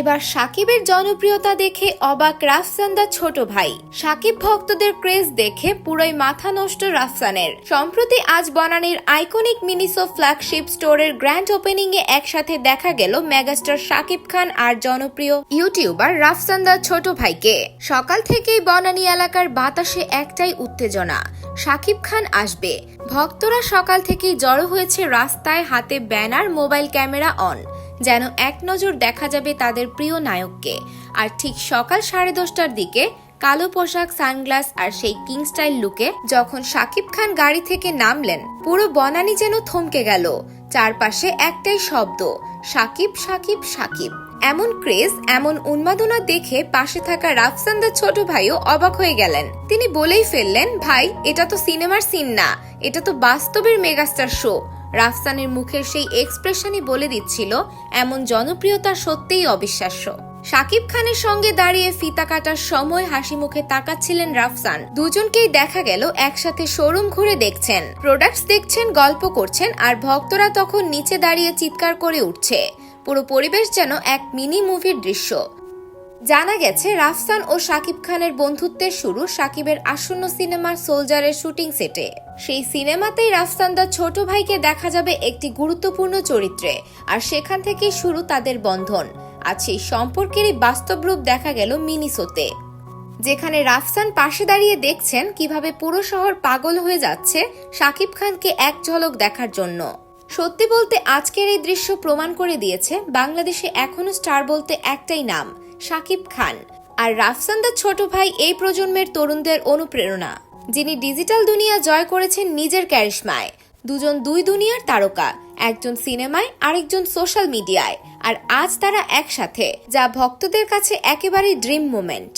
এবার সাকিবের জনপ্রিয়তা দেখে অবাক রাফসানদা ছোট ভাই। সাকিব ভক্তদের ক্রেজ দেখে পুরোই মাথা নষ্ট রাফসানের। সম্প্রতি আজ বনানীর আইকনিক মিনিসো ফ্ল্যাগশিপ স্টোরের গ্র্যান্ড ওপেনিং এ একসাথে দেখা গেল মেগাস্টার সাকিব খান আর জনপ্রিয় ইউটিউবার রাফসানদা ছোট ভাইকে। সকাল থেকেই বনানী এলাকার বাতাসে একটাই উত্তেজনা। সাকিব খান আসবে। ভক্তরা সকাল থেকেই জড়ো হয়েছে রাস্তায় হাতে ব্যানার, মোবাইল ক্যামেরা অন। যেন এক নজর দেখা যাবে তাদের প্রিয় নায়ককে। আর ঠিক সকাল সাড়ে দশটার দিকে কালো পোশাক, সানগ্লাস আর সেই কিং স্টাইল লুকে যখন সাকিব খান গাড়ি থেকে নামলেন, পুরো বনানি যেন থমকে গেল। চারপাশে একটাই শব্দ, সাকিব সাকিব সাকিব। এমন ক্রেজ, এমন উন্মাদনা দেখে পাশে থাকা রাফসানদার ছোট ভাইও অবাক হয়ে গেলেন। তিনি বলেই ফেললেন, ভাই, এটা তো সিনেমার সিন না, এটা তো বাস্তবের মেগাস্টার শো। রাফসানের মুখের সেই এক্সপ্রেশনই বলে দিচ্ছিল, এমন জনপ্রিয়তা সত্যিই অবিশ্বাস্য। শাকিব খানের সঙ্গে দাঁড়িয়ে ফিতা কাটার সময় হাসি মুখে তাকাচ্ছিলেন রাফসান। দুজনকেই দেখা গেল, একসাথে শোরুম ঘুরে দেখছেন। প্রোডাক্টস দেখছেন, গল্প করছেন, আর ভক্তরা তখন নিচে দাঁড়িয়ে চিৎকার করে উঠছে। পুরো পরিবেশ যেন এক মিনি মুভির দৃশ্য। জানা গেছে, রাফসান ও শাকিব খানের বন্ধুত্বের শুরু শাকিবের আসন্ন সিনেমার সোলজারের শুটিং সেটে। সেই সিনেমাতেই রাফসানদার ছোট ভাইকে দেখা যাবে একটি গুরুত্বপূর্ণ চরিত্রে, আর সেখান থেকেই শুরু তাদের বন্ধন। আজ সেই সম্পর্কেরই বাস্তব রূপ দেখা গেল মিনিসোতে যেখানে রাফসান পাশে দাঁড়িয়ে দেখছেন কীভাবে পুরো শহর পাগল হয়ে যাচ্ছে শাকিব খানকে এক ঝলক দেখার জন্য। সত্যি বলতে আজকের এই দৃশ্য প্রমাণ করে দিয়েছে বাংলাদেশে এখনও স্টার বলতে একটাই নাম শাকিব খান। আর রাফসানদার ছোট ভাই এই প্রজন্মের তরুণদের অনুপ্রেরণা, যিনি ডিজিটাল দুনিয়া জয় করেছেন নিজের ক্যারিশমায়। দুজন দুই দুনিয়ার তারকা, একজন সিনেমায়, আরেকজন সোশ্যাল মিডিয়ায়। আর আজ তারা একসাথে, যা ভক্তদের কাছে একেবারেই ড্রিম মোমেন্ট।